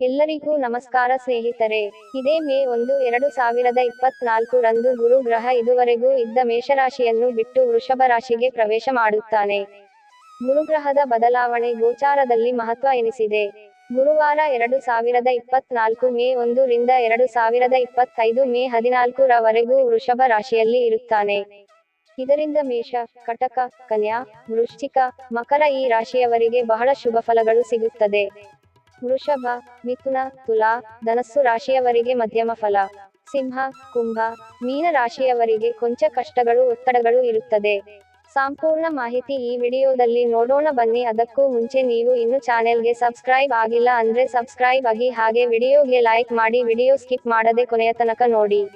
ಎಲ್ಲರಿಗೂ ನಮಸ್ಕಾರ ಸ್ನೇಹಿತರೆ. ಇದೇ ಮೇ ಒಂದು, ಎರಡು ಸಾವಿರದ ಇಪ್ಪತ್ನಾಲ್ಕು ರಂದು ಗುರು ಗ್ರಹ ಇದುವರೆಗೂ ಇದ್ದ ಮೇಷರಾಶಿಯನ್ನು ಬಿಟ್ಟು ವೃಷಭ ರಾಶಿಗೆ ಪ್ರವೇಶ ಮಾಡುತ್ತಾನೆ. ಗುರುಗ್ರಹದ ಬದಲಾವಣೆ ಗೋಚಾರದಲ್ಲಿ ಮಹತ್ವ ಎನಿಸಿದೆ. ಗುರುವಾರ ಎರಡು ಸಾವಿರದ ಇಪ್ಪತ್ನಾಲ್ಕು ಮೇ ಒಂದು ರಿಂದ ಎರಡು ಸಾವಿರದ ಇಪ್ಪತ್ತೈದು ಮೇ ಹದಿನಾಲ್ಕು ರವರೆಗೂ ವೃಷಭ ರಾಶಿಯಲ್ಲಿ ಇರುತ್ತಾನೆ. ಇದರಿಂದ ಮೇಷ, ಕಟಕ, ಕನ್ಯಾ, ವೃಶ್ಚಿಕ, ಮಕರ ಈ ರಾಶಿಯವರಿಗೆ ಬಹಳ ಶುಭ ಫಲಗಳು ಸಿಗುತ್ತದೆ. ವೃಷಭ, ಮಿಥುನ, ತುಲಾ, ಧನಸ್ಸು ರಾಶಿಯವರಿಗೆ ಮಧ್ಯಮ ಫಲ. ಸಿಂಹ, ಕುಂಭ, ಮೀನ ರಾಶಿಯವರಿಗೆ ಕೊಂಚ ಕಷ್ಟಗಳು, ಒತ್ತಡಗಳು ಇರುತ್ತದೆ. ಸಂಪೂರ್ಣ ಮಾಹಿತಿ ಈ ವಿಡಿಯೋದಲ್ಲಿ ನೋಡೋಣ ಬನ್ನಿ. ಅದಕ್ಕೂ ಮುಂಚೆ ನೀವು ಇನ್ನು ಚಾನೆಲ್ಗೆ ಸಬ್ಸ್ಕ್ರೈಬ್ ಆಗಿಲ್ಲ ಅಂದ್ರೆ ಸಬ್ಸ್ಕ್ರೈಬ್ ಆಗಿ. ಹಾಗೆ ವಿಡಿಯೋಗೆ ಲೈಕ್ ಮಾಡಿ. ವಿಡಿಯೋ ಸ್ಕಿಪ್ ಮಾಡದೆ ಕೊನೆಯ ತನಕ ನೋಡಿ.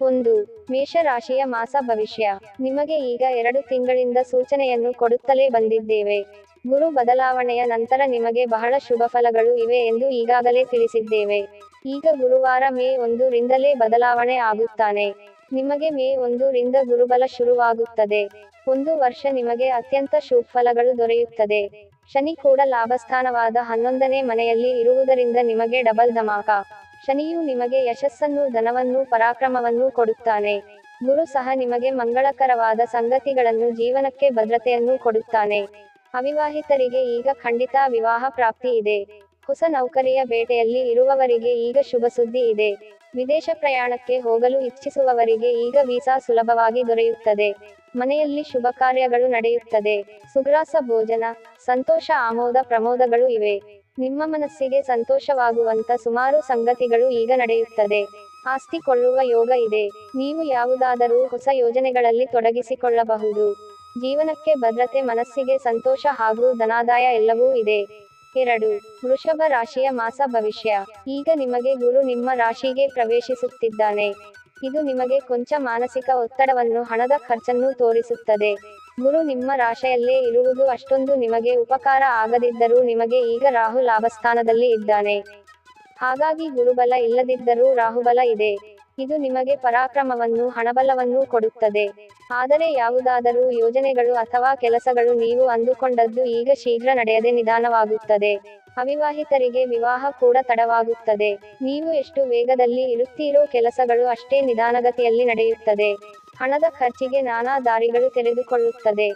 ಒಂದು ಮೇಷರಾಶಿಯ ಮಾಸ ಭವಿಷ್ಯ. ನಿಮಗೆ ಈಗ ಎರಡು ತಿಂಗಳಿಂದ ಸೂಚನೆಯನ್ನು ಕೊಡುತ್ತಲೇ ಬಂದಿದ್ದೇವೆ. ಗುರು ಬದಲಾವಣೆಯ ನಂತರ ನಿಮಗೆ ಬಹಳ ಶುಭ ಫಲಗಳು ಇವೆ ಎಂದು ಈಗಾಗಲೇ ತಿಳಿಸಿದ್ದೇವೆ. ಈಗ ಗುರುವಾರ ಮೇ ಒಂದು ರಿಂದಲೇ ಬದಲಾವಣೆ ಆಗುತ್ತಾನೆ. ನಿಮಗೆ ಮೇ ಒಂದು ರಿಂದ ಗುರುಬಲ ಶುರುವಾಗುತ್ತದೆ. ಒಂದು ವರ್ಷ ನಿಮಗೆ ಅತ್ಯಂತ ಶುಭ ಫಲಗಳು ದೊರೆಯುತ್ತದೆ. ಶನಿ ಕೂಡ ಲಾಭಸ್ಥಾನವಾದ ಹನ್ನೊಂದನೇ ಮನೆಯಲ್ಲಿ ಇರುವುದರಿಂದ ನಿಮಗೆ ಡಬಲ್ ಧಮಾಕ. ಶನಿಯು ನಿಮಗೆ ಯಶಸ್ಸನ್ನು, ಧನವನ್ನು, ಪರಾಕ್ರಮವನ್ನು ಕೊಡುತ್ತಾನೆ. ಗುರು ಸಹ ನಿಮಗೆ ಮಂಗಳಕರವಾದ ಸಂಗತಿಗಳನ್ನು, ಜೀವನಕ್ಕೆ ಭದ್ರತೆಯನ್ನು ಕೊಡುತ್ತಾನೆ. ಅವಿವಾಹಿತರಿಗೆ ಈಗ ಖಂಡಿತ ವಿವಾಹ ಪ್ರಾಪ್ತಿ ಇದೆ. ಹೊಸ ನೌಕರಿಯ ಬೇಟೆಯಲ್ಲಿ ಇರುವವರಿಗೆ ಈಗ ಶುಭ ಸುದ್ದಿ ಇದೆ. ವಿದೇಶ ಪ್ರಯಾಣಕ್ಕೆ ಹೋಗಲು ಇಚ್ಛಿಸುವವರಿಗೆ ಈಗ ವೀಸಾ ಸುಲಭವಾಗಿ ದೊರೆಯುತ್ತದೆ. ಮನೆಯಲ್ಲಿ ಶುಭ ಕಾರ್ಯಗಳು ನಡೆಯುತ್ತದೆ. ಸುಗ್ರಾಸ ಭೋಜನ, ಸಂತೋಷ ಆಮೋದ ಪ್ರಮೋದಗಳು ಇವೆ. ನಿಮ್ಮ ಮನಸ್ಸಿಗೆ ಸಂತೋಷವಾಗುವಂತ ಸುಮಾರು ಸಂಗತಿಗಳು ಈಗ ನಡೆಯುತ್ತದೆ. ಆಸ್ತಿ ಕೊಳ್ಳುವ ಯೋಗ ಇದೆ. ನೀವು ಯಾವುದಾದರೂ ಹೊಸ ಯೋಜನೆಗಳಲ್ಲಿ ತೊಡಗಿಸಿಕೊಳ್ಳಬಹುದು. ಜೀವನಕ್ಕೆ ಭದ್ರತೆ, ಮನಸ್ಸಿಗೆ ಸಂತೋಷ ಹಾಗೂ ಧನಾದಾಯ ಎಲ್ಲವೂ ಇದೆ. ಎರಡು, ವೃಷಭ ರಾಶಿಯ ಮಾಸ ಭವಿಷ್ಯ. ಈಗ ನಿಮಗೆ ಗುರು ನಿಮ್ಮ ರಾಶಿಗೆ ಪ್ರವೇಶಿಸುತ್ತಿದ್ದಾನೆ. ಇದು ನಿಮಗೆ ಕೊಂಚ ಮಾನಸಿಕ ಒತ್ತಡವನ್ನು, ಹಣದ ಖರ್ಚನ್ನು ತೋರಿಸುತ್ತದೆ. ಗುರು ನಿಮ್ಮ ರಾಶಿಯಲ್ಲೇ ಇರುವುದು ಅಷ್ಟೊಂದು ನಿಮಗೆ ಉಪಕಾರ ಆಗದಿದ್ದರೂ ನಿಮಗೆ ಈಗ ರಾಹು ಲಾಭಸ್ಥಾನದಲ್ಲಿ ಇದ್ದಾನೆ. ಹಾಗಾಗಿ ಗುರುಬಲ ಇಲ್ಲದಿದ್ದರೂ ರಾಹುಬಲ ಇದೆ. ಇದು ನಿಮಗೆ ಪರಾಕ್ರಮವನ್ನು, ಹಣಬಲವನ್ನು ಕೊಡುತ್ತದೆ. ಆದರೆ ಯಾವುದಾದರೂ ಯೋಜನೆಗಳು ಅಥವಾ ಕೆಲಸಗಳು ನೀವು ಅಂದುಕೊಂಡದ್ದು ಈಗ ಶೀಘ್ರ ನಡೆಯದೆ ನಿಧಾನವಾಗುತ್ತದೆ. ಅವಿವಾಹಿತರಿಗೆ ವಿವಾಹ ಕೂಡ ತಡವಾಗುತ್ತದೆ. ನೀವು ಎಷ್ಟು ವೇಗದಲ್ಲಿ ಇರುತ್ತೀರೋ ಕೆಲಸಗಳು ಅಷ್ಟೇ ನಿಧಾನಗತಿಯಲ್ಲಿ ನಡೆಯುತ್ತದೆ. ಹಣದ ಖರ್ಚಿಗೆ ನಾನಾ ದಾರಿಗಳು ತೆರೆದುಕೊಳ್ಳುತ್ತದೆ.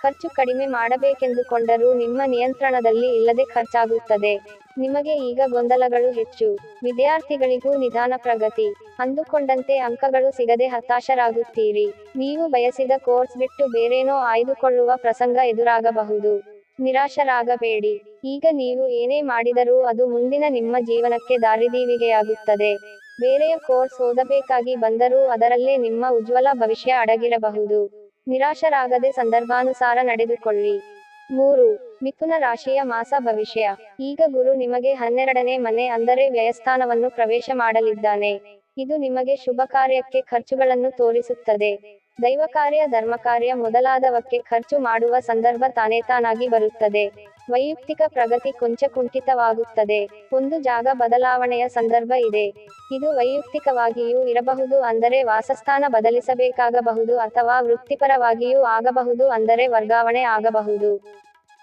ಖರ್ಚು ಕಡಿಮೆ ಮಾಡಬೇಕೆಂದುಕೊಂಡರೂ ನಿಮ್ಮ ನಿಯಂತ್ರಣದಲ್ಲಿ ಇಲ್ಲದೆ ಖರ್ಚಾಗುತ್ತದೆ. ನಿಮಗೆ ಈಗ ಗೊಂದಲಗಳು ಹೆಚ್ಚು. ವಿದ್ಯಾರ್ಥಿಗಳಿಗೂ ನಿಧಾನ ಪ್ರಗತಿ. ಅಂದುಕೊಂಡಂತೆ ಅಂಕಗಳು ಸಿಗದೆ ಹತಾಶರಾಗುತ್ತೀರಿ. ನೀವು ಬಯಸಿದ ಕೋರ್ಸ್ ಬಿಟ್ಟು ಬೇರೇನೋ ಆಯ್ದುಕೊಳ್ಳುವ ಪ್ರಸಂಗ ಎದುರಾಗಬಹುದು. ನಿರಾಶರಾಗಬೇಡಿ. ಈಗ ನೀವು ಏನೇ ಮಾಡಿದರೂ ಅದು ಮುಂದಿನ ನಿಮ್ಮ ಜೀವನಕ್ಕೆ ದಾರಿದೀವಿಗೆಯಾಗುತ್ತದೆ. ಬೇರೆಯ ಕೋರ್ಸ್ ಓದಬೇಕಾಗಿ ಬಂದರೂ ಅದರಲ್ಲೇ ನಿಮ್ಮ ಉಜ್ವಲ ಭವಿಷ್ಯ ಅಡಗಿರಬಹುದು. ನಿರಾಶರಾಗದೆ ಸಂದರ್ಭಾನುಸಾರ ನಡೆದುಕೊಳ್ಳಿ. ಮೂರು, ಮಿಥುನ ರಾಶಿಯ ಮಾಸ ಭವಿಷ್ಯ. ಈಗ ಗುರು ನಿಮಗೆ ಹನ್ನೆರಡನೇ ಮನೆ ಅಂದರೆ ವ್ಯಯಸ್ಥಾನವನ್ನು ಪ್ರವೇಶ ಮಾಡಲಿದ್ದಾನೆ. ಇದು ನಿಮಗೆ ಶುಭ ಕಾರ್ಯಕ್ಕೆ ಖರ್ಚುಗಳನ್ನು ತೋರಿಸುತ್ತದೆ. ದೈವ ಕಾರ್ಯ ಧರ್ಮ ಕಾರ್ಯ ಮೊದಲಾದವಕ್ಕೆ ಖರ್ಚು ಮಾಡುವ ಸಂದರ್ಭ ತಾನೇ ತಾನಾಗಿ ಬರುತ್ತದೆ. ವೈಯಕ್ತಿಕ ಪ್ರಗತಿ ಕೊಂಚ ಕುಂಠಿತವಾಗುತ್ತದೆ. ಒಂದು ಜಾಗ ಬದಲಾವಣೆಯ ಸಂದರ್ಭ ಇದೆ. ಇದು ವೈಯಕ್ತಿಕವಾಗಿಯೂ ಇರಬಹುದು ಅಂದರೆ ವಾಸಸ್ಥಾನ ಬದಲಿಸಬೇಕಾಗಬಹುದು ಅಥವಾ ವೃತ್ತಿಪರವಾಗಿಯೂ ಆಗಬಹುದು ಅಂದರೆ ವರ್ಗಾವಣೆ ಆಗಬಹುದು.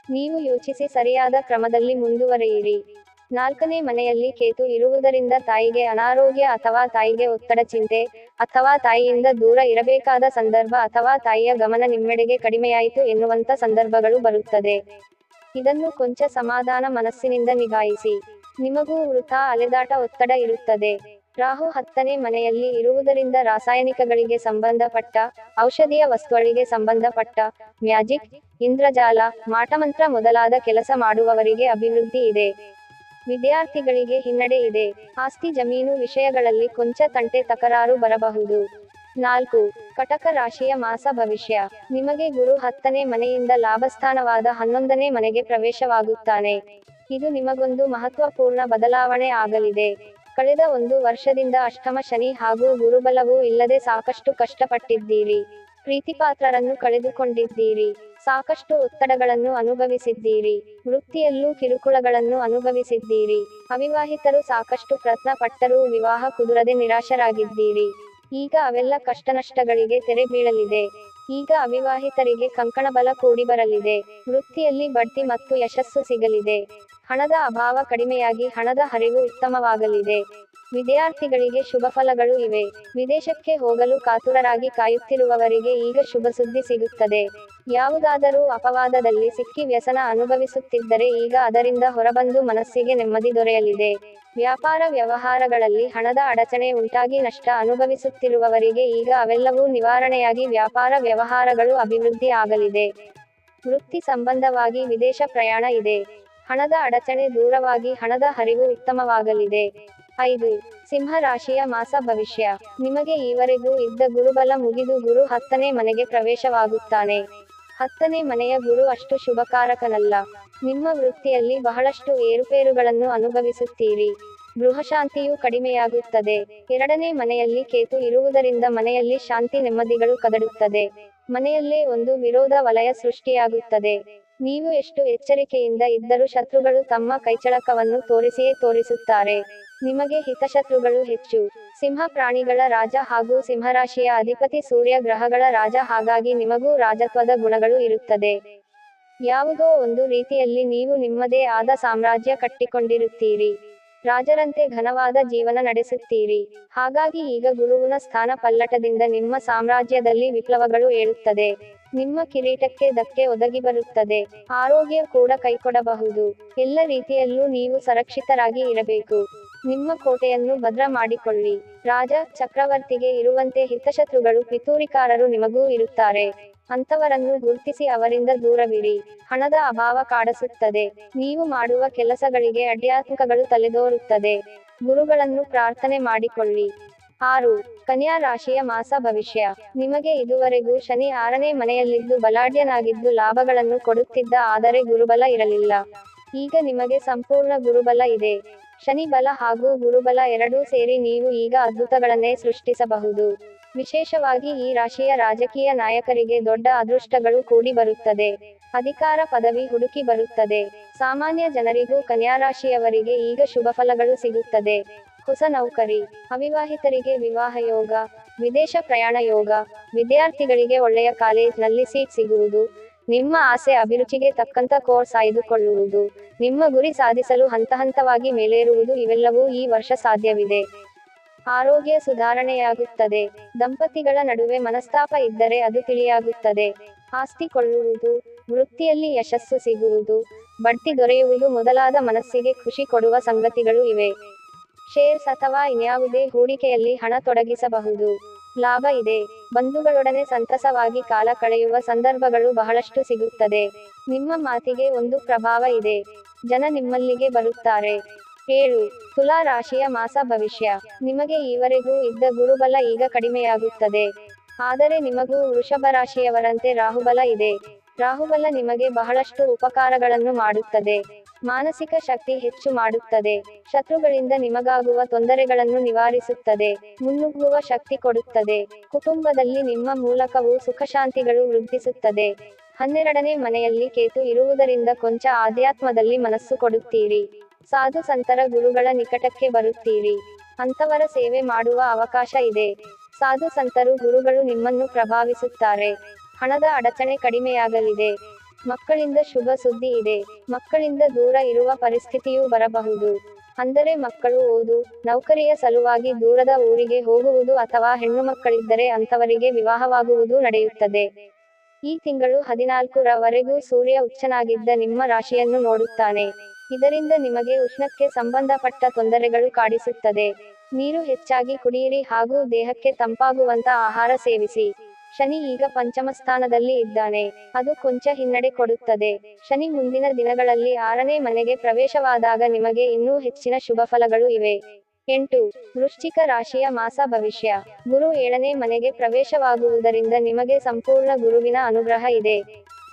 ನೀವು ಯೋಚಿಸಿ ಸರಿಯಾದ ಕ್ರಮದಲ್ಲಿ ಮುಂದುವರಿಯಿರಿ. ನಾಲ್ಕನೇ ಮನೆಯಲ್ಲಿ ಕೇತು ಇರುವುದರಿಂದ ತಾಯಿಗೆ ಅನಾರೋಗ್ಯ ಅಥವಾ ತಾಯಿಗೆ ಒತ್ತಡ ಚಿಂತೆ ಅಥವಾ ತಾಯಿಯಿಂದ ದೂರ ಇರಬೇಕಾದ ಸಂದರ್ಭ ಅಥವಾ ತಾಯಿಯ ಗಮನ ನಿಮ್ಮೆಡೆಗೆ ಕಡಿಮೆಯಾಯಿತು ಎನ್ನುವಂತ ಸಂದರ್ಭಗಳು ಬರುತ್ತದೆ. ಇದನ್ನು ಕೊಂಚ ಸಮಾಧಾನ ಮನಸ್ಸಿನಿಂದ ನಿಭಾಯಿಸಿ. ನಿಮಗೂ ವೃಥ ಅಲೆದಾಟ ಒತ್ತಡ ಇರುತ್ತದೆ. ರಾಹು ಹತ್ತನೇ ಮನೆಯಲ್ಲಿ ಇರುವುದರಿಂದ ರಾಸಾಯನಿಕಗಳಿಗೆ ಸಂಬಂಧಪಟ್ಟ, ಔಷಧಿಯ ವಸ್ತುಗಳಿಗೆ ಸಂಬಂಧಪಟ್ಟ, ಮ್ಯಾಜಿಕ್, ಇಂದ್ರಜಾಲ, ಮಾಟಮಂತ್ರ ಮೊದಲಾದ ಕೆಲಸ ಮಾಡುವವರಿಗೆ ಅಭಿವೃದ್ಧಿ ಇದೆ. ವಿದ್ಯಾರ್ಥಿಗಳಿಗೆ ಹಿನ್ನಡೆ ಇದೆ. ಆಸ್ತಿ ಜಮೀನು ವಿಷಯಗಳಲ್ಲಿ ಕೊಂಚ ತಂಟೆ ತಕರಾರು ಬರಬಹುದು. ನಾಲ್ಕು, ಕಟಕ ರಾಶಿಯ ಮಾಸ ಭವಿಷ್ಯ. ನಿಮಗೆ ಗುರು ಹತ್ತನೇ ಮನೆಯಿಂದ ಲಾಭಸ್ಥಾನವಾದ ಹನ್ನೊಂದನೇ ಮನೆಗೆ ಪ್ರವೇಶವಾಗುತ್ತಾನೆ. ಇದು ನಿಮಗೊಂದು ಮಹತ್ವಪೂರ್ಣ ಬದಲಾವಣೆ ಆಗಲಿದೆ. ಕಳೆದ ಒಂದು ವರ್ಷದಿಂದ ಅಷ್ಟಮ ಶನಿ ಹಾಗೂ ಗುರುಬಲವೂ ಇಲ್ಲದೆ ಸಾಕಷ್ಟು ಕಷ್ಟಪಟ್ಟಿದ್ದೀರಿ. ಪ್ರೀತಿಪಾತ್ರರನ್ನು ಕಳೆದುಕೊಂಡಿದ್ದೀರಿ. ಸಾಕಷ್ಟು ಒತ್ತಡಗಳನ್ನು ಅನುಭವಿಸಿದ್ದೀರಿ. ವೃತ್ತಿಯಲ್ಲೂ ಕಿರುಕುಳಗಳನ್ನು ಅನುಭವಿಸಿದ್ದೀರಿ. ಅವಿವಾಹಿತರು ಸಾಕಷ್ಟು ಪ್ರಯತ್ನ ಪಟ್ಟರೂ ವಿವಾಹ ಕುದುರದೆ ನಿರಾಶರಾಗಿದ್ದೀರಿ. ಈಗ ಅವೆಲ್ಲ ಕಷ್ಟನಷ್ಟಗಳಿಗೆ ತೆರೆ ಬೀಳಲಿದೆ. ಈಗ ಅವಿವಾಹಿತರಿಗೆ ಕಂಕಣಬಲ ಕೂಡಿ ಬರಲಿದೆ. ವೃತ್ತಿಯಲ್ಲಿ ಬಡ್ತಿ ಮತ್ತು ಯಶಸ್ಸು ಸಿಗಲಿದೆ. ಹಣದ ಅಭಾವ ಕಡಿಮೆಯಾಗಿ ಹಣದ ಹರಿವು ಉತ್ತಮವಾಗಲಿದೆ. ವಿದ್ಯಾರ್ಥಿಗಳಿಗೆ ಶುಭ ಫಲಗಳು ಇವೆ. ವಿದೇಶಕ್ಕೆ ಹೋಗಲು ಕಾತುರರಾಗಿ ಕಾಯುತ್ತಿರುವವರಿಗೆ ಈಗ ಶುಭ ಸುದ್ದಿ ಸಿಗುತ್ತದೆ. ಯಾವುದಾದರೂ ಅಪವಾದದಲ್ಲಿ ಸಿಕ್ಕಿ ವ್ಯಸನ ಅನುಭವಿಸುತ್ತಿದ್ದರೆ ಈಗ ಅದರಿಂದ ಹೊರಬಂದು ಮನಸ್ಸಿಗೆ ನೆಮ್ಮದಿ ದೊರೆಯಲಿದೆ. ವ್ಯಾಪಾರ ವ್ಯವಹಾರಗಳಲ್ಲಿ ಹಣದ ಅಡಚಣೆ ಉಂಟಾಗಿ ನಷ್ಟ ಅನುಭವಿಸುತ್ತಿರುವವರಿಗೆ ಈಗ ಅವೆಲ್ಲವೂ ನಿವಾರಣೆಯಾಗಿ ವ್ಯಾಪಾರ ವ್ಯವಹಾರಗಳು ಅಭಿವೃದ್ಧಿ ಆಗಲಿದೆ. ವೃತ್ತಿ ಸಂಬಂಧವಾಗಿ ವಿದೇಶ ಪ್ರಯಾಣ ಇದೆ. ಹಣದ ಅಡಚಣೆ ದೂರವಾಗಿ ಹಣದ ಹರಿವು ಉತ್ತಮವಾಗಲಿದೆ. ಐದು, ಸಿಂಹ ರಾಶಿಯ ಮಾಸ ಭವಿಷ್ಯ. ನಿಮಗೆ ಈವರೆಗೂ ಇದ್ದ ಗುರುಬಲ ಮುಗಿದು ಗುರು ಹತ್ತನೇ ಮನೆಗೆ ಪ್ರವೇಶವಾಗುತ್ತಾನೆ. ಹತ್ತನೇ ಮನೆಯ ಗುರು ಅಷ್ಟು ಶುಭಕಾರಕನಲ್ಲ. ನಿಮ್ಮ ವೃತ್ತಿಯಲ್ಲಿ ಬಹಳಷ್ಟು ಏರುಪೇರುಗಳನ್ನು ಅನುಭವಿಸುತ್ತೀರಿ. ಗೃಹಶಾಂತಿಯು ಕಡಿಮೆಯಾಗುತ್ತದೆ. ಎರಡನೇ ಮನೆಯಲ್ಲಿ ಕೇತು ಇರುವುದರಿಂದ ಮನೆಯಲ್ಲಿ ಶಾಂತಿ ನೆಮ್ಮದಿಗಳು ಕದಡುತ್ತದೆ. ಮನೆಯಲ್ಲೇ ಒಂದು ವಿರೋಧ ವಲಯ ಸೃಷ್ಟಿಯಾಗುತ್ತದೆ. ನೀವು ಎಷ್ಟು ಎಚ್ಚರಿಕೆಯಿಂದ ಇದ್ದರೂ ಶತ್ರುಗಳು ತಮ್ಮ ಕೈಚಳಕವನ್ನು ತೋರಿಸಿಯೇ ತೋರಿಸುತ್ತಾರೆ. ನಿಮಗೆ ಹಿತಶತ್ರುಗಳು ಹೆಚ್ಚು. ಸಿಂಹ ಪ್ರಾಣಿಗಳ ರಾಜ ಹಾಗೂ ಸಿಂಹರಾಶಿಯ ಅಧಿಪತಿ ಸೂರ್ಯ ಗ್ರಹಗಳ ರಾಜ, ಹಾಗಾಗಿ ನಿಮಗೂ ರಾಜತ್ವದ ಗುಣಗಳು ಇರುತ್ತದೆ. ಯಾವುದೋ ಒಂದು ರೀತಿಯಲ್ಲಿ ನೀವು ನಿಮ್ಮದೇ ಆದ ಸಾಮ್ರಾಜ್ಯ ಕಟ್ಟಿಕೊಂಡಿರುತ್ತೀರಿ. ರಾಜರಂತೆ ಘನವಾದ ಜೀವನ ನಡೆಸುತ್ತೀರಿ. ಹಾಗಾಗಿ ಈಗ ಗುರುವಿನ ಸ್ಥಾನ ಪಲ್ಲಟದಿಂದ ನಿಮ್ಮ ಸಾಮ್ರಾಜ್ಯದಲ್ಲಿ ವಿಪ್ಲವಗಳು ಏಳುತ್ತದೆ ನಿಮ್ಮ ಕಿರೀಟಕ್ಕೆ ಧಕ್ಕೆ ಒದಗಿ ಬರುತ್ತದೆ. ಆರೋಗ್ಯ ಕೂಡ ಕೈಕೊಡಬಹುದು. ಎಲ್ಲ ರೀತಿಯಲ್ಲೂ ನೀವು ಸುರಕ್ಷಿತರಾಗಿ ಇರಬೇಕು. ನಿಮ್ಮ ಕೋಟೆಯನ್ನು ಭದ್ರ ಮಾಡಿಕೊಳ್ಳಿ. ರಾಜ ಚಕ್ರವರ್ತಿಗೆ ಇರುವಂತೆ ಹಿತಶತ್ರುಗಳು ಪಿತೂರಿಕಾರರು ನಿಮಗೂ ಇರುತ್ತಾರೆ. ಅಂತವರನ್ನು ಗುರುತಿಸಿ ಅವರಿಂದ ದೂರವಿರಿ. ಹಣದ ಅಭಾವ ಕಾಡಿಸುತ್ತದೆ. ನೀವು ಮಾಡುವ ಕೆಲಸಗಳಿಗೆ ಅಡ್ಯಾತ್ಮಕಗಳು ತಲೆದೋರುತ್ತದೆ. ಗುರುಗಳನ್ನು ಪ್ರಾರ್ಥನೆ ಮಾಡಿಕೊಳ್ಳಿ. ಆರು, ಕನ್ಯಾ ರಾಶಿಯ ಮಾಸ ಭವಿಷ್ಯ. ನಿಮಗೆ ಇದುವರೆಗೂ ಶನಿ ಆರನೇ ಮನೆಯಲ್ಲಿದ್ದು ಬಲಾಢ್ಯನಾಗಿದ್ದು ಲಾಭಗಳನ್ನು ಕೊಡುತ್ತಿದ್ದ ಆದರೆ ಗುರುಬಲ ಇರಲಿಲ್ಲ. ಈಗ ನಿಮಗೆ ಸಂಪೂರ್ಣ ಗುರುಬಲ ಇದೆ. ಶನಿ ಬಲ ಹಾಗೂ ಗುರುಬಲ ಎರಡೂ ಸೇರಿ ನೀವು ಈಗ ಅದ್ಭುತಗಳನ್ನೇ ಸೃಷ್ಟಿಸಬಹುದು. ವಿಶೇಷವಾಗಿ ಈ ರಾಶಿಯ ರಾಜಕೀಯ ನಾಯಕರಿಗೆ ದೊಡ್ಡ ಅದೃಷ್ಟಗಳು ಕೂಡಿ ಬರುತ್ತದೆ. ಅಧಿಕಾರ ಪದವಿ ಹುಡುಕಿ ಬರುತ್ತದೆ. ಸಾಮಾನ್ಯ ಜನರಿಗೂ ಕನ್ಯಾ ರಾಶಿಯವರಿಗೆ ಈಗ ಶುಭ ಫಲಗಳು ಸಿಗುತ್ತದೆ. ಹೊಸ ನೌಕರಿ, ಅವಿವಾಹಿತರಿಗೆ ವಿವಾಹ ಯೋಗ, ವಿದೇಶ ಪ್ರಯಾಣ ಯೋಗ, ವಿದ್ಯಾರ್ಥಿಗಳಿಗೆ ಒಳ್ಳೆಯ ಕಾಲೇಜ್ನಲ್ಲಿ ಸೀಟ್ ಸಿಗುವುದು ನಿಮ್ಮ ಆಸೆ ಅಭಿರುಚಿಗೆ ತಕ್ಕಂತ ಕೋರ್ಸ್ ಆಯ್ದುಕೊಳ್ಳುವುದು, ನಿಮ್ಮ ಗುರಿ ಸಾಧಿಸಲು ಹಂತ ಹಂತವಾಗಿ ಮೇಲೇರುವುದು ಇವೆಲ್ಲವೂ ಈ ವರ್ಷ ಸಾಧ್ಯವಿದೆ. ಆರೋಗ್ಯ ಸುಧಾರಣೆಯಾಗುತ್ತದೆ. ದಂಪತಿಗಳ ನಡುವೆ ಮನಸ್ತಾಪ ಇದ್ದರೆ ಅದು ತಿಳಿಯಾಗುತ್ತದೆ. ಆಸ್ತಿ ಕೊಳ್ಳುವುದು, ವೃತ್ತಿಯಲ್ಲಿ ಯಶಸ್ಸು ಸಿಗುವುದು, ಬಡ್ತಿ ದೊರೆಯುವುದು ಮೊದಲಾದ ಮನಸ್ಸಿಗೆ ಖುಷಿ ಕೊಡುವ ಸಂಗತಿಗಳು ಇವೆ. ಶೇರ್ಸ್ ಅಥವಾ ಇನ್ಯಾವುದೇ ಹೂಡಿಕೆಯಲ್ಲಿ ಹಣ ತೊಡಗಿಸಬಹುದು. ಲಾಭ ಇದೆ. ಬಂಧುಗಳೊಡನೆ ಸಂತಸವಾಗಿ ಕಾಲ ಕಳೆಯುವ ಸಂದರ್ಭಗಳು ಬಹಳಷ್ಟು ಸಿಗುತ್ತದೆ. ನಿಮ್ಮ ಮಾತಿಗೆ ಒಂದು ಪ್ರಭಾವ ಇದೆ. ಜನ ನಿಮ್ಮಲ್ಲಿಗೆ ಬರುತ್ತಾರೆ. ಏಳು, ತುಲಾ ರಾಶಿಯ ಮಾಸ ಭವಿಷ್ಯ. ನಿಮಗೆ ಈವರೆಗೂ ಇದ್ದ ಗುರುಬಲ ಈಗ ಕಡಿಮೆಯಾಗುತ್ತದೆ. ಆದರೆ ನಿಮಗೂ ವೃಷಭ ರಾಶಿಯವರಂತೆ ರಾಹುಬಲ ಇದೆ. ರಾಹುಬಲ ನಿಮಗೆ ಬಹಳಷ್ಟು ಉಪಕಾರಗಳನ್ನು ಮಾಡುತ್ತದೆ. ಮಾನಸಿಕ ಶಕ್ತಿ ಹೆಚ್ಚು ಮಾಡುತ್ತದೆ. ಶತ್ರುಗಳಿಂದ ನಿಮಗಾಗುವ ತೊಂದರೆಗಳನ್ನು ನಿವಾರಿಸುತ್ತದೆ. ಮುನ್ನುಗ್ಗುವ ಶಕ್ತಿ ಕೊಡುತ್ತದೆ. ಕುಟುಂಬದಲ್ಲಿ ನಿಮ್ಮ ಮೂಲಕವೂ ಸುಖಶಾಂತಿಗಳು ವೃದ್ಧಿಸುತ್ತದೆ. ಹನ್ನೆರಡನೇ ಮನೆಯಲ್ಲಿ ಕೇತು ಇರುವುದರಿಂದ ಕೊಂಚ ಆಧ್ಯಾತ್ಮದಲ್ಲಿ ಮನಸ್ಸು ಕೊಡುತ್ತೀರಿ. ಸಾಧು ಸಂತರ ಗುರುಗಳ ನಿಕಟಕ್ಕೆ ಬರುತ್ತೀರಿ. ಅಂತವರ ಸೇವೆ ಮಾಡುವ ಅವಕಾಶ ಇದೆ. ಸಾಧು ಸಂತರು ಗುರುಗಳು ನಿಮ್ಮನ್ನು ಪ್ರಭಾವಿಸುತ್ತಾರೆ. ಹಣದ ಅಡಚಣೆ ಕಡಿಮೆಯಾಗಲಿದೆ. ಮಕ್ಕಳಿಂದ ಶುಭ ಸುದ್ದಿ ಇದೆ. ಮಕ್ಕಳಿಂದ ದೂರ ಇರುವ ಪರಿಸ್ಥಿತಿಯೂ ಬರಬಹುದು. ಅಂದರೆ ಮಕ್ಕಳು ಓದು, ನೌಕರಿಯ ಸಲುವಾಗಿ ದೂರದ ಊರಿಗೆ ಹೋಗುವುದು ಅಥವಾ ಹೆಣ್ಣು ಮಕ್ಕಳಿದ್ದರೆ ಅಂತವರಿಗೆ ವಿವಾಹವಾಗುವುದು ನಡೆಯುತ್ತದೆ. ಈ ತಿಂಗಳು ಹದಿನಾಲ್ಕರ ವರೆಗೂ ಸೂರ್ಯ ಉಚ್ಚನಾಗಿದ್ದ ನಿಮ್ಮ ರಾಶಿಯನ್ನು ನೋಡುತ್ತಾನೆ. ಇದರಿಂದ ನಿಮಗೆ ಉಷ್ಣಕ್ಕೆ ಸಂಬಂಧಪಟ್ಟ ತೊಂದರೆಗಳು ಕಾಡಿಸುತ್ತದೆ. ನೀರು ಹೆಚ್ಚಾಗಿ ಕುಡಿಯಿರಿ ಹಾಗೂ ದೇಹಕ್ಕೆ ತಂಪಾಗುವಂತ ಆಹಾರ ಸೇವಿಸಿ. ಶನಿ ಈಗ ಪಂಚಮ ಸ್ಥಾನದಲ್ಲಿ ಇದ್ದಾನೆ. ಅದು ಕೊಂಚ ಹಿನ್ನಡೆ ಕೊಡುತ್ತದೆ. ಶನಿ ಮುಂದಿನ ದಿನಗಳಲ್ಲಿ ಆರನೇ ಮನೆಗೆ ಪ್ರವೇಶವಾದಾಗ ನಿಮಗೆ ಇನ್ನೂ ಹೆಚ್ಚಿನ ಶುಭ ಫಲಗಳು ಇವೆ. ಎಂಟು, ವೃಶ್ಚಿಕ ರಾಶಿಯ ಮಾಸ ಭವಿಷ್ಯ. ಗುರು ಏಳನೇ ಮನೆಗೆ ಪ್ರವೇಶವಾಗುವುದರಿಂದ ನಿಮಗೆ ಸಂಪೂರ್ಣ ಗುರುವಿನ ಅನುಗ್ರಹ ಇದೆ.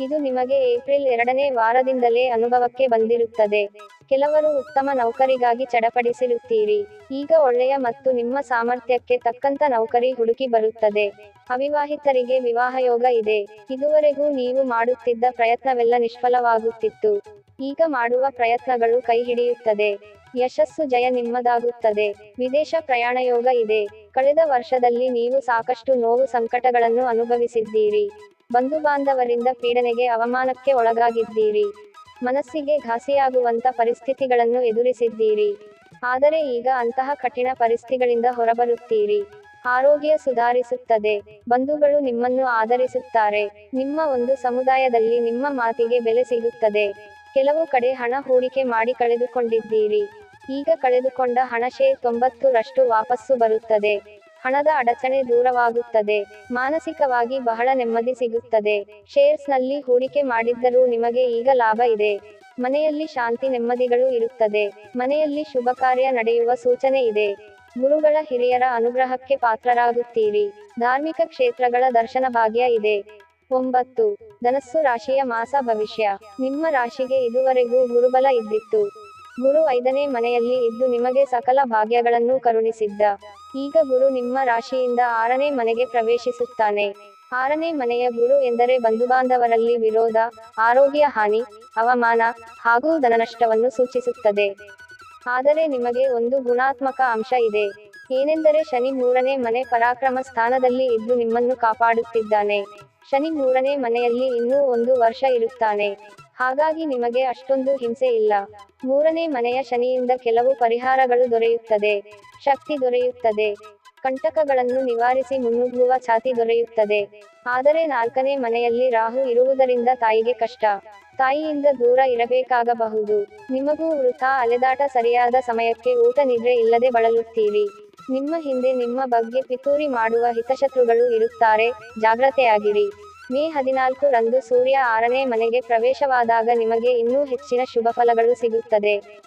ಇದು ನಿಮಗೆ ಏಪ್ರಿಲ್ ಎರಡನೇ ವಾರದಿಂದಲೇ ಅನುಭವಕ್ಕೆ ಬಂದಿರುತ್ತದೆ. ಕೆಲವರು ಉತ್ತಮ ನೌಕರಿಗಾಗಿ ಚಡಪಡಿಸಿರುತ್ತೀರಿ. ಈಗ ಒಳ್ಳೆಯ ಮತ್ತು ನಿಮ್ಮ ಸಾಮರ್ಥ್ಯಕ್ಕೆ ತಕ್ಕಂತ ನೌಕರಿ ಹುಡುಕಿ ಬರುತ್ತದೆ. ಅವಿವಾಹಿತರಿಗೆ ವಿವಾಹ ಯೋಗ ಇದೆ. ಇದುವರೆಗೂ ನೀವು ಮಾಡುತ್ತಿದ್ದ ಪ್ರಯತ್ನವೆಲ್ಲ ನಿಷ್ಫಲವಾಗುತ್ತಿತ್ತು. ಈಗ ಮಾಡುವ ಪ್ರಯತ್ನಗಳು ಕೈ ಹಿಡಿಯುತ್ತದೆ. ಯಶಸ್ಸು ಜಯ ನಿಮ್ಮದಾಗುತ್ತದೆ. ವಿದೇಶ ಪ್ರಯಾಣ ಯೋಗ ಇದೆ. ಕಳೆದ ವರ್ಷದಲ್ಲಿ ನೀವು ಸಾಕಷ್ಟು ನೋವು ಸಂಕಟಗಳನ್ನು ಅನುಭವಿಸಿದ್ದೀರಿ. ಬಂಧು ಬಾಂಧವರಿಂದ ಪೀಡನೆಗೆ ಅವಮಾನಕ್ಕೆ ಒಳಗಾಗಿದ್ದೀರಿ. ಮನಸ್ಸಿಗೆ ಘಾಸಿಯಾಗುವಂತ ಪರಿಸ್ಥಿತಿಗಳನ್ನು ಎದುರಿಸಿದ್ದೀರಿ. ಆದರೆ ಈಗ ಅಂತಹ ಕಠಿಣ ಪರಿಸ್ಥಿತಿಗಳಿಂದ ಹೊರಬರುತ್ತೀರಿ. ಆರೋಗ್ಯ ಸುಧಾರಿಸುತ್ತದೆ. ಬಂಧುಗಳು ನಿಮ್ಮನ್ನು ಆಧರಿಸುತ್ತಾರೆ. ನಿಮ್ಮ ಒಂದು ಸಮುದಾಯದಲ್ಲಿ ನಿಮ್ಮ ಮಾತಿಗೆ ಬೆಲೆ ಸಿಗುತ್ತದೆ. ಕೆಲವು ಕಡೆ ಹಣ ಹೂಡಿಕೆ ಮಾಡಿ ಕಳೆದುಕೊಂಡಿದ್ದೀರಿ. ಈಗ ಕಳೆದುಕೊಂಡ ಹಣ ಶೇ ತೊಂಬತ್ತು ರಷ್ಟು ವಾಪಸ್ಸು ಬರುತ್ತದೆ. ಹಣದ ಅಡಚಣೆ ದೂರವಾಗುತ್ತದೆ. ಮಾನಸಿಕವಾಗಿ ಬಹಳ ನೆಮ್ಮದಿ ಸಿಗುತ್ತದೆ. ಶೇರ್ಸ್ನಲ್ಲಿ ಹೂಡಿಕೆ ಮಾಡಿದ್ದರೂ ನಿಮಗೆ ಈಗ ಲಾಭ ಇದೆ. ಮನೆಯಲ್ಲಿ ಶಾಂತಿ ನೆಮ್ಮದಿಗಳು ಇರುತ್ತದೆ. ಮನೆಯಲ್ಲಿ ಶುಭ ಕಾರ್ಯ ನಡೆಯುವ ಸೂಚನೆ ಇದೆ. ಗುರುಗಳ ಹಿರಿಯರ ಅನುಗ್ರಹಕ್ಕೆ ಪಾತ್ರರಾಗುತ್ತೀರಿ. ಧಾರ್ಮಿಕ ಕ್ಷೇತ್ರಗಳ ದರ್ಶನ ಭಾಗ್ಯ ಇದೆ. ಒಂಬತ್ತು. ಧನಸ್ಸು ರಾಶಿಯ ಮಾಸ ಭವಿಷ್ಯ. ನಿಮ್ಮ ರಾಶಿಗೆ ಇದುವರೆಗೂ ಗುರುಬಲ ಇದ್ದಿತ್ತು. ಗುರು ಐದನೇ ಮನೆಯಲ್ಲಿ ಇದ್ದು ನಿಮಗೆ ಸಕಲ ಭಾಗ್ಯಗಳನ್ನು ಕರುಣಿಸಿದ್ದ. ಈಗ ಗುರು ನಿಮ್ಮ ರಾಶಿಯಿಂದ ಆರನೇ ಮನೆಗೆ ಪ್ರವೇಶಿಸುತ್ತಾನೆ. ಆರನೇ ಮನೆಯ ಗುರು ಎಂದರೆ ಬಂಧುಬಾಂಧವರಲ್ಲಿ ವಿರೋಧ, ಆರೋಗ್ಯ ಹಾನಿ, ಅವಮಾನ ಹಾಗೂ ಧನನಷ್ಟವನ್ನು ಸೂಚಿಸುತ್ತದೆ. ಆದರೆ ನಿಮಗೆ ಒಂದು ಗುಣಾತ್ಮಕ ಅಂಶ ಇದೆ. ಏನೆಂದರೆ ಶನಿ ಮೂರನೇ ಮನೆ ಪರಾಕ್ರಮ ಸ್ಥಾನದಲ್ಲಿ ಇದ್ದು ನಿಮ್ಮನ್ನು ಕಾಪಾಡುತ್ತಿದ್ದಾನೆ. ಶನಿ ಮೂರನೇ ಮನೆಯಲ್ಲಿ ಇನ್ನೂ ಒಂದು ವರ್ಷ ಇರುತ್ತಾನೆ. ಹಾಗಾಗಿ ನಿಮಗೆ ಅಷ್ಟೊಂದು ಹಿಂಸೆ ಇಲ್ಲ. ಮೂರನೇ ಮನೆಯ ಶನಿಯಿಂದ ಕೆಲವು ಪರಿಹಾರಗಳು ದೊರೆಯುತ್ತದೆ. ಶಕ್ತಿ ದೊರೆಯುತ್ತದೆ. ಕಂಟಕಗಳನ್ನು ನಿವಾರಿಸಿ ಮುನ್ನುಗ್ಗುವ ಛಾತಿ ದೊರೆಯುತ್ತದೆ. ಆದರೆ ನಾಲ್ಕನೇ ಮನೆಯಲ್ಲಿ ರಾಹು ಇರುವುದರಿಂದ ತಾಯಿಗೆ ಕಷ್ಟ. ತಾಯಿಯಿಂದ ದೂರ ಇರಬೇಕಾಗಬಹುದು. ನಿಮಗೂ ವೃಥ ಅಲೆದಾಟ ಸರಿಯಾದ ಸಮಯಕ್ಕೆ ಊಟ ನಿದ್ರೆ ಇಲ್ಲದೆ ಬಳಲುತ್ತೀರಿ. ನಿಮ್ಮ ಹಿಂದೆ ನಿಮ್ಮ ಬಗ್ಗೆ ಪಿತೂರಿ ಮಾಡುವ ಹಿತಶತ್ರುಗಳು ಇರುತ್ತಾರೆ. ಜಾಗ್ರತೆಯಾಗಿರಿ. ಮೇ ಹದಿನಾಲ್ಕು ರಂದು ಸೂರ್ಯ ಆರನೇ ಮನೆಗೆ ಪ್ರವೇಶವಾದಾಗ ನಿಮಗೆ ಇನ್ನೂ ಹೆಚ್ಚಿನ ಶುಭ ಫಲಗಳು ಸಿಗುತ್ತದೆ.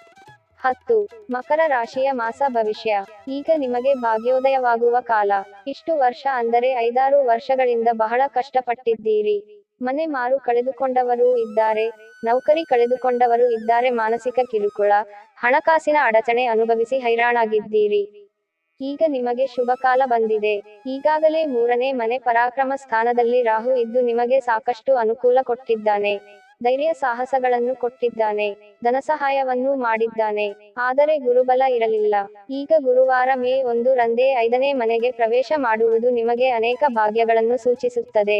ಹತ್ತು, ಮಕರ ರಾಶಿಯ ಮಾಸ ಭವಿಷ್ಯ. ಈಗ ನಿಮಗೆ ಭಾಗ್ಯೋದಯವಾಗುವ ಕಾಲ. ಇಷ್ಟು ವರ್ಷ ಅಂದರೆ ಐದಾರು ವರ್ಷಗಳಿಂದ ಬಹಳ ಕಷ್ಟಪಟ್ಟಿದ್ದೀರಿ. ಮನೆ ಮಾರು ಕಳೆದುಕೊಂಡವರು ಇದ್ದಾರೆ, ನೌಕರಿ ಕಳೆದುಕೊಂಡವರು ಇದ್ದಾರೆ, ಮಾನಸಿಕ ಕಿರುಕುಳ, ಹಣಕಾಸಿನ ಅಡಚಣೆ ಅನುಭವಿಸಿ ಹೈರಾಣಾಗಿದ್ದೀರಿ. ಈಗ ನಿಮಗೆ ಶುಭ ಕಾಲ ಬಂದಿದೆ. ಈಗಾಗಲೇ ಮೂರನೇ ಮನೆ ಪರಾಕ್ರಮ ಸ್ಥಾನದಲ್ಲಿ ರಾಹು ಇದ್ದು ನಿಮಗೆ ಸಾಕಷ್ಟು ಅನುಕೂಲ ಕೊಟ್ಟಿದ್ದಾನೆ. ಧೈರ್ಯ ಸಾಹಸಗಳನ್ನು ಕೊಟ್ಟಿದ್ದಾನೆ, ಧನಸಹಾಯವನ್ನೂ ಮಾಡಿದ್ದಾನೆ, ಆದರೆ ಗುರುಬಲ ಇರಲಿಲ್ಲ. ಈಗ ಗುರುವಾರ ಮೇ ಒಂದು ರಂದೇ ಐದನೇ ಮನೆಗೆ ಪ್ರವೇಶ ಮಾಡುವುದು ನಿಮಗೆ ಅನೇಕ ಭಾಗ್ಯಗಳನ್ನು ಸೂಚಿಸುತ್ತದೆ.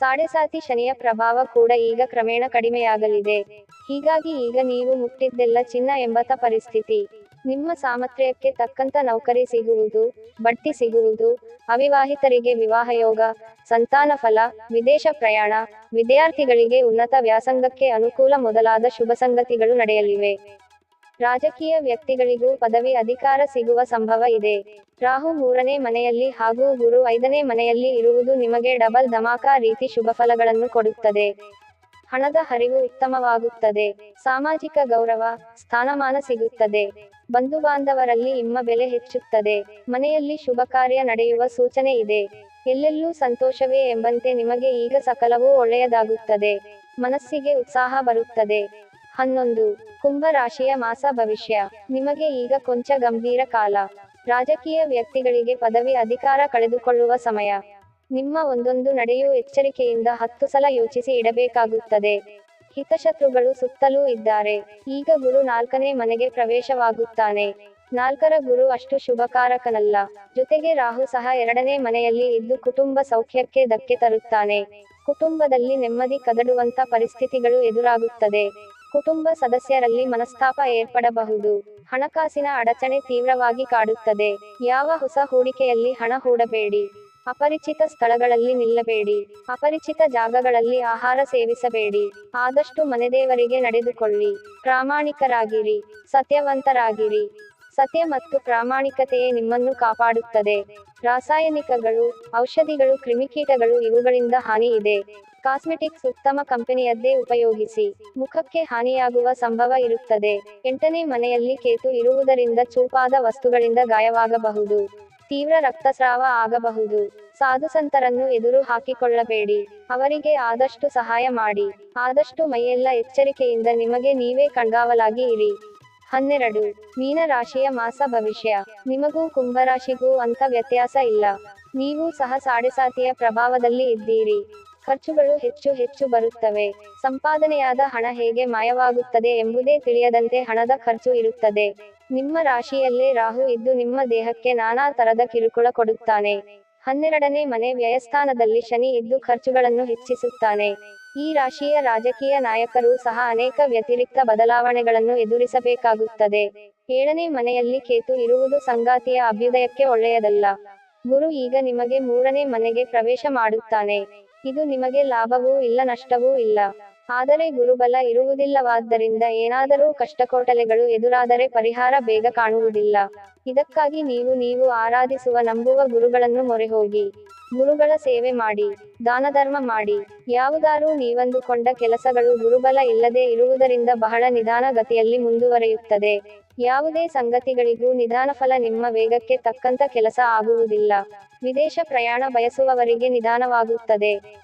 ಸಾಡೆಸಾತಿ ಶನಿಯ ಪ್ರಭಾವ ಕೂಡ ಈಗ ಕ್ರಮೇಣ ಕಡಿಮೆಯಾಗಲಿದೆ. ಹೀಗಾಗಿ ಈಗ ನೀವು ಮುಟ್ಟಿದ್ದೆಲ್ಲ ಚಿನ್ನ ಎಂಬತ ಪರಿಸ್ಥಿತಿ. ನಿಮ್ಮ ಸಾಮರ್ಥ್ಯಕ್ಕೆ ತಕ್ಕಂತ ನೌಕರಿ ಸಿಗುವುದು, ಬಡ್ತಿ ಸಿಗುವುದು, ಅವಿವಾಹಿತರಿಗೆ ವಿವಾಹ ಯೋಗ ಸಂತಾನ ಫಲ, ವಿದೇಶ ಪ್ರಯಾಣ, ವಿದ್ಯಾರ್ಥಿಗಳಿಗೆ ಉನ್ನತ ವ್ಯಾಸಂಗಕ್ಕೆ ಅನುಕೂಲ ಮೊದಲಾದ ಶುಭ ಸಂಗತಿಗಳು ನಡೆಯಲಿವೆ. ರಾಜಕೀಯ ವ್ಯಕ್ತಿಗಳಿಗೂ ಪದವಿ ಅಧಿಕಾರ ಸಿಗುವ ಸಂಭವ ಇದೆ. ರಾಹು ಮೂರನೇ ಮನೆಯಲ್ಲಿ ಹಾಗೂ ಗುರು ಐದನೇ ಮನೆಯಲ್ಲಿ ಇರುವುದು ನಿಮಗೆ ಡಬಲ್ ಧಮಾಕ ರೀತಿ ಶುಭ ಫಲಗಳನ್ನು ಕೊಡುತ್ತದೆ. ಹಣದ ಹರಿವು ಉತ್ತಮವಾಗುತ್ತದೆ. ಸಾಮಾಜಿಕ ಗೌರವ, ಸ್ಥಾನಮಾನ ಸಿಗುತ್ತದೆ. ಬಂಧು ಬಾಂಧವರಲ್ಲಿ ನಿಮ್ಮ ಬೆಲೆ ಹೆಚ್ಚುತ್ತದೆ. ಮನೆಯಲ್ಲಿ ಶುಭ ಕಾರ್ಯ ನಡೆಯುವ ಸೂಚನೆ ಇದೆ. ಎಲ್ಲೆಲ್ಲೂ ಸಂತೋಷವೇ ಎಂಬಂತೆ ನಿಮಗೆ ಈಗ ಸಕಲವೂ ಒಳ್ಳೆಯದಾಗುತ್ತದೆ. ಮನಸ್ಸಿಗೆ ಉತ್ಸಾಹ ಬರುತ್ತದೆ. ಹನ್ನೊಂದು. ಕುಂಭ ರಾಶಿಯ ಮಾಸ ಭವಿಷ್ಯ. ನಿಮಗೆ ಈಗ ಕೊಂಚ ಗಂಭೀರ ಕಾಲ. ರಾಜಕೀಯ ವ್ಯಕ್ತಿಗಳಿಗೆ ಪದವಿ ಅಧಿಕಾರ ಕಳೆದುಕೊಳ್ಳುವ ಸಮಯ. ನಿಮ್ಮ ಒಂದೊಂದು ನಡೆಯೂ ಎಚ್ಚರಿಕೆಯಿಂದ ಹತ್ತು ಸಲ ಯೋಚಿಸಿ ಇಡಬೇಕಾಗುತ್ತದೆ. ಹಿತಶತ್ರುಗಳು ಸುತ್ತಲೂ ಇದ್ದಾರೆ. ಈಗ ಗುರು ನಾಲ್ಕನೇ ಮನೆಗೆ ಪ್ರವೇಶವಾಗುತ್ತಾನೆ. ನಾಲ್ಕರ ಗುರು ಅಷ್ಟು ಶುಭಕಾರಕನಲ್ಲ. ಜೊತೆಗೆ ರಾಹು ಸಹ ಎರಡನೇ ಮನೆಯಲ್ಲಿ ಇದ್ದು ಕುಟುಂಬ ಸೌಖ್ಯಕ್ಕೆ ಧಕ್ಕೆ ತರುತ್ತಾನೆ. ಕುಟುಂಬದಲ್ಲಿ ನೆಮ್ಮದಿ ಕದಡುವಂತ ಪರಿಸ್ಥಿತಿಗಳು ಎದುರಾಗುತ್ತದೆ. ಕುಟುಂಬ ಸದಸ್ಯರಲ್ಲಿ ಮನಸ್ತಾಪ ಏರ್ಪಡಬಹುದು. ಹಣಕಾಸಿನ ಅಡಚಣೆ ತೀವ್ರವಾಗಿ ಕಾಡುತ್ತದೆ. ಯಾವ ಹೊಸ ಹೂಡಿಕೆಯಲ್ಲಿ ಹಣ ಹೂಡಬೇಡಿ. ಅಪರಿಚಿತ ಸ್ಥಳಗಳಲ್ಲಿ ನಿಲ್ಲಬೇಡಿ. ಅಪರಿಚಿತ ಜಾಗಗಳಲ್ಲಿ ಆಹಾರ ಸೇವಿಸಬೇಡಿ. ಆದಷ್ಟು ಮನೆದೇವರಿಗೆ ನಡೆದುಕೊಳ್ಳಿ. ಪ್ರಾಮಾಣಿಕರಾಗಿರಿ. ಸತ್ಯವಂತರಾಗಿರಿ. ಸತ್ಯ ಮತ್ತು ಪ್ರಾಮಾಣಿಕತೆಯೇ ನಿಮ್ಮನ್ನು ಕಾಪಾಡುತ್ತದೆ. ರಾಸಾಯನಿಕಗಳು, ಔಷಧಿಗಳು, ಕ್ರಿಮಿಕೀಟಗಳು ಇವುಗಳಿಂದ ಹಾನಿ ಇದೆ. ಕಾಸ್ಮೆಟಿಕ್ಸ್ ಉತ್ತಮ ಕಂಪನಿಯದ್ದೇ ಉಪಯೋಗಿಸಿ. ಮುಖಕ್ಕೆ ಹಾನಿಯಾಗುವ ಸಂಭವ ಇರುತ್ತದೆ. ಎಂಟನೇ ಮನೆಯಲ್ಲಿ ಕೇತು ಇರುವುದರಿಂದ ಚೂಪಾದ ವಸ್ತುಗಳಿಂದ ಗಾಯವಾಗಬಹುದು. ತೀವ್ರ ರಕ್ತಸ್ರಾವ ಆಗಬಹುದು. ಸಾಧುಸಂತರನ್ನು ಎದುರು ಹಾಕಿಕೊಳ್ಳಬೇಡಿ. ಅವರಿಗೆ ಆದಷ್ಟು ಸಹಾಯ ಮಾಡಿ. ಆದಷ್ಟು ಮೈಯೆಲ್ಲ ಎಚ್ಚರಿಕೆಯಿಂದ ನಿಮಗೆ ನೀವೇ ಕಣ್ಗಾವಲಾಗಿ ಇರಿ. ಹನ್ನೆರಡು. ಮೀನ ರಾಶಿಯ ಮಾಸ ಭವಿಷ್ಯ. ನಿಮಗೂ ಕುಂಭರಾಶಿಗೂ ಅಂತ ವ್ಯತ್ಯಾಸ ಇಲ್ಲ. ನೀವು ಸಹ ಸಾಡೆಸಾತಿಯ ಪ್ರಭಾವದಲ್ಲಿ ಇದ್ದೀರಿ. ಖರ್ಚುಗಳು ಹೆಚ್ಚು ಹೆಚ್ಚು ಬರುತ್ತವೆ. ಸಂಪಾದನೆಯಾದ ಹಣ ಹೇಗೆ ಮಾಯವಾಗುತ್ತದೆ ಎಂಬುದೇ ತಿಳಿಯದಂತೆ ಹಣದ ಖರ್ಚು ಇರುತ್ತದೆ. ನಿಮ್ಮ ರಾಶಿಯಲ್ಲೇ ರಾಹು ಇದ್ದು ನಿಮ್ಮ ದೇಹಕ್ಕೆ ನಾನಾ ತರದ ಕಿರುಕುಳ ಕೊಡುತ್ತಾನೆ. ಹನ್ನೆರಡನೇ ಮನೆ ವ್ಯಯಸ್ಥಾನದಲ್ಲಿ ಶನಿ ಇದ್ದು ಖರ್ಚುಗಳನ್ನು ಹೆಚ್ಚಿಸುತ್ತಾನೆ. ಈ ರಾಶಿಯ ರಾಜಕೀಯ ನಾಯಕರು ಸಹ ಅನೇಕ ವ್ಯತಿರಿಕ್ತ ಬದಲಾವಣೆಗಳನ್ನು ಎದುರಿಸಬೇಕಾಗುತ್ತದೆ. ಏಳನೇ ಮನೆಯಲ್ಲಿ ಕೇತು ಇರುವುದು ಸಂಗಾತಿಯ ಅಭ್ಯುದಯಕ್ಕೆ ಒಳ್ಳೆಯದಲ್ಲ. ಗುರು ಈಗ ನಿಮಗೆ ಮೂರನೇ ಮನೆಗೆ ಪ್ರವೇಶ ಮಾಡುತ್ತಾನೆ. ಇದು ನಿಮಗೆ ಲಾಭವೂ ಇಲ್ಲ ನಷ್ಟವೂ ಇಲ್ಲ. ಆದರೆ ಗುರುಬಲ ಇರುವುದಿಲ್ಲವಾದ್ದರಿಂದ ಏನಾದರೂ ಕಷ್ಟಕೋಟಲೆಗಳು ಎದುರಾದರೆ ಪರಿಹಾರ ಬೇಗ ಕಾಣುವುದಿಲ್ಲ. ಇದಕ್ಕಾಗಿ ನೀವು ನೀವು ಆರಾಧಿಸುವ ನಂಬುವ ಗುರುಗಳನ್ನು ಮೊರೆ ಹೋಗಿ ಗುರುಗಳ ಸೇವೆ ಮಾಡಿ, ದಾನಧರ್ಮ ಮಾಡಿ. ಯಾವುದಾರೂ ನೀವಂದುಕೊಂಡ ಕೆಲಸಗಳು ಗುರುಬಲ ಇಲ್ಲದೆ ಇರುವುದರಿಂದ ಬಹಳ ನಿಧಾನ ಗತಿಯಲ್ಲಿ ಮುಂದುವರಿಯುತ್ತದೆ. ಯಾವುದೇ ಸಂಗತಿಗಳಿಗೂ ನಿಧಾನ ಫಲ ನಿಮ್ಮ ವೇಗಕ್ಕೆ ತಕ್ಕಂತ ಕೆಲಸ ಆಗುವುದಿಲ್ಲ. ವಿದೇಶ ಪ್ರಯಾಣ ಬಯಸುವವರಿಗೆ ನಿಧಾನವಾಗುತ್ತದೆ.